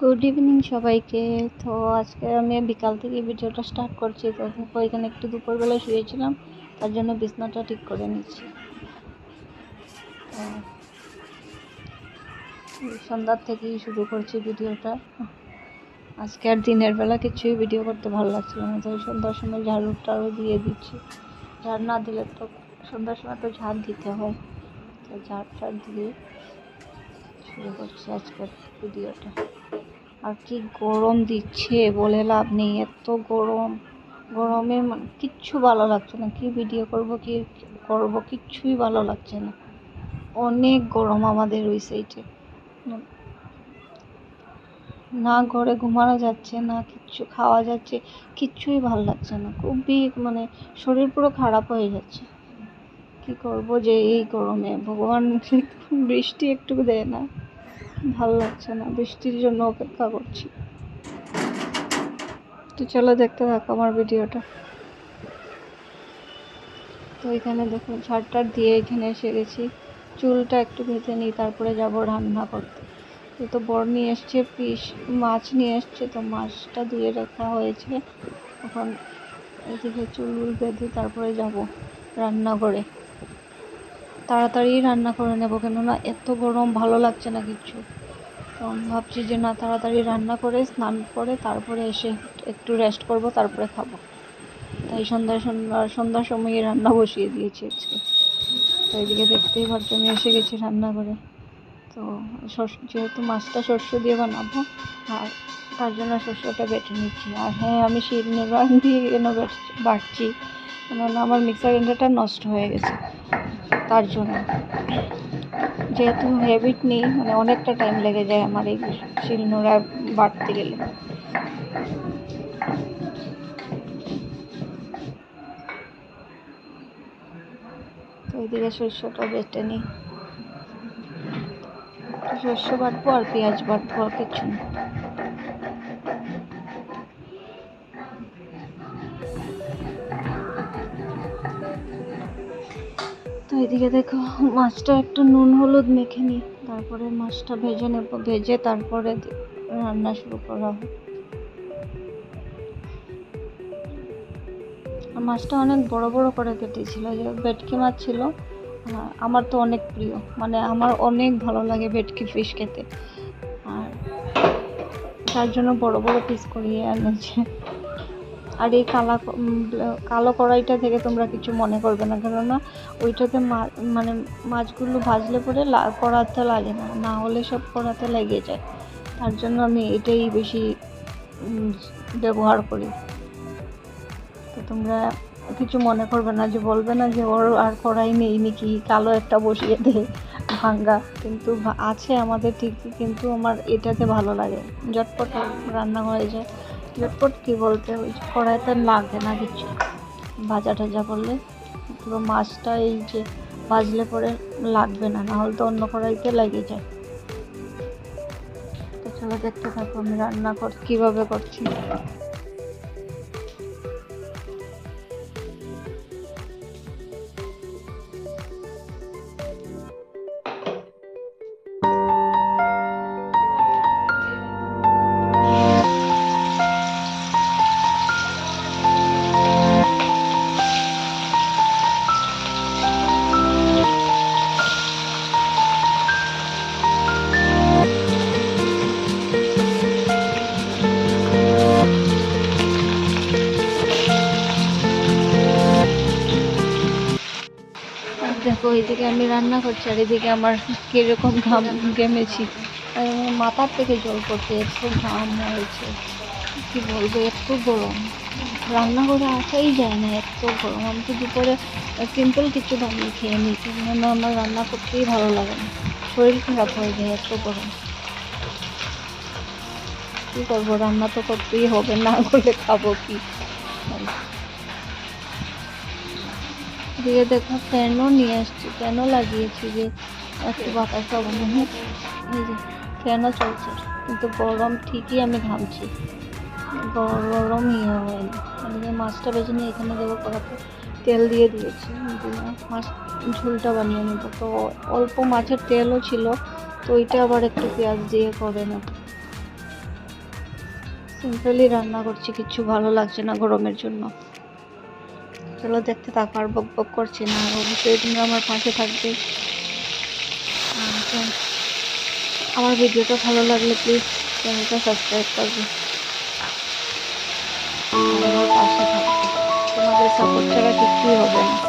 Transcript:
Good evening সবাইকে। তো আজকে আমি বিকাল থেকে ভিডিওটা স্টার্ট করছি। তো এখানে একটু দুপুরবেলা শুয়েছিলাম, তার জন্য বিছনাটা ঠিক করে নিচ্ছি। সন্ধ্যার থেকেই শুরু করছি ভিডিওটা। আজকে আর দিনের বেলা কিছুই ভিডিও করতে ভালো লাগছিল না। তো সন্ধ্যার সময় ঝাড়ু টাড়ু দিয়ে দিচ্ছি। ঝাড় না দিলে তো সন্ধ্যার সময় তো ঝাড় দিতে হয়। তো ঝাড় টাড় দিয়ে শুরু করছি আজকের ভিডিওটা। আর কি গরম দিচ্ছে বলে লাভ নেই, এত গরম। গরমে কিচ্ছু ভালো লাগছে না। কি ভিডিও করব, কি করব, কিচ্ছুই ভালো লাগছে না। অনেক গরম আমাদের ওই সাইডে না ঘরে ঘুমানো যাচ্ছে, না কিচ্ছু খাওয়া যাচ্ছে, কিচ্ছুই ভালো লাগছে না। খুবই মানে শরীর পুরো খারাপ হয়ে যাচ্ছে। কি করব যে এই গরমে? ভগবান, বৃষ্টি একটু দেয় না। ভালো লাগছে না, বৃষ্টির জন্য অপেক্ষা করছি। তো চলো দেখতে থাকো আমার ভিডিওটা। তো এখানে দেখো, ঝাড়টার দিয়ে এখানে এসে গেছি। চুলটা একটু ভেজে নিই, তারপরে যাব রান্না করতে। তো তো বর নিয়ে এসছে, পিস, মাছ নিয়ে এসছে, তো মাছটা ধুয়ে রাখা হয়েছে। এখন এদিকে চুল বেঁধে তারপরে যাব রান্না করে তাড়াতাড়ি রান্না করে নেব, কেননা এত গরম, ভালো লাগছে না কিছু। তো ভাবছি যে না, তাড়াতাড়ি রান্না করে, স্নান করে, তারপরে এসে একটু রেস্ট করব, তারপরে খাব। তাই সন্ধ্যা সন্ধ্যা, সন্ধ্যার সময়ই রান্না বসিয়ে দিয়েছি আজকে। তো এদিকে দেখতেই পাচ্ছি, আমি এসে গেছি রান্না করে। তো যেহেতু মাছটা শস্য দিয়ে বানাবো, আর তার জন্য শস্যটা বেটে নিচ্ছি। আর হ্যাঁ আমি শিলনোড়া দিয়ে কেন বাটছি? কেননা আমার মিক্সার গ্রাইন্ডারটা নষ্ট হয়ে গেছে, তার জন্য। যেহেতু হ্যাবিট নেই মানে অনেকটা টাইম লেগে যায় আমার এই শিলনোড়া বাটতে গেলে। তো ওইদিকে শস্যটা বেটে নিই। শস্য বাটবো আর পেঁয়াজ বাটবো আর কিছু না। এদিকে দেখো, মাছটা একটু নুন হলুদ মেখে নিই, তারপরে মাছটা ভেজে নেব, ভেজে তারপরে রান্না শুরু করা হবে মাছটা অনেক বড় বড় করে কেটেছিল, যে ভেটকি মাছ ছিল আমার তো অনেক প্রিয়। মানে আমার অনেক ভালো লাগে ভেটকি ফিশ খেতে। আর তার জন্য বড় বড় পিস করিয়ে এনেছে। আর এই কালা কালো কড়াইটা থেকে তোমরা কিছু মনে করবে না, কেননা ওইটাতে মানে মাছগুলো ভাজলে পরে কড়াতে লাগে না না হলে সব কড়াতে লেগে যায়। তার জন্য আমি এটাই বেশি ব্যবহার করি। তো তোমরা কিছু মনে করবে না যে বলবে না যে ওর আর কড়াই নেই নাকি কালো একটা বসিয়ে দে ভাঙ্গা। কিন্তু আছে আমাদের ঠিকই কিন্তু আমার এটাতে ভালো লাগে। ঝটপট রান্না হয়ে যায়। ঝটপট কী বলতে, ওই কড়াইতে লাগে না কিছু। ভাজা টাজা করলে পুরো মাছটা এই যে ভাজলে পরে লাগবে না নাহলে তো অন্য কড়াইতে লেগে যায়। তো চলো দেখতে থাকো আমি রান্না কর কীভাবে করছি। আমি রান্না করছি আর এদিকে আমার কীরকম ঘাম আমার মাথার থেকে জল পড়ছে, এত ঘাম হয়েছে। কী বলব, এত গরম। রান্না করে আসাই যায় না, এত গরম। আমি তো দুপুরে সিম্পল কিছু বানিয়ে খেয়ে নিই কেন আমার রান্না করতেই ভালো লাগে না। শরীর খারাপ হয়ে যায়, এত গরম। কী করব, রান্না তো করতেই হবে, না করলে খাব কি? দিয়ে দেখো ফ্যানও নিয়ে আসছি, ফ্যানও লাগিয়েছি যে একটু বাতাস পাবো না। এই যে ফ্যানও চলছে, কিন্তু গরম ঠিকই আমি ঘামছি। গরম ইয়ে হয়নি। এদিকে মাছটা বেছে নিয়ে এখানে দেবো কড়াতে, তেল দিয়ে দিয়েছি। দিয়ে মাছ ঝোলটা বানিয়ে নেব। তো অল্প মাছের তেলও ছিল, তো ওইটা আবার একটু পেঁয়াজ দিয়ে করে নেব। সিম্পলি রান্না করছি, কিছু ভালো লাগছে না গরমের জন্য। চলো দেখতে থাকো, আর বক বক করছি না। অবশ্যই তোমরা আমার পাশে থাকবে। আমার ভিডিওটা ভালো লাগলে প্লিজ চ্যানেলটা সাবস্ক্রাইব করবে। আমার পাশে থাকবে। তোমাদের সাপোর্ট ছাড়া কিছুই হবে না।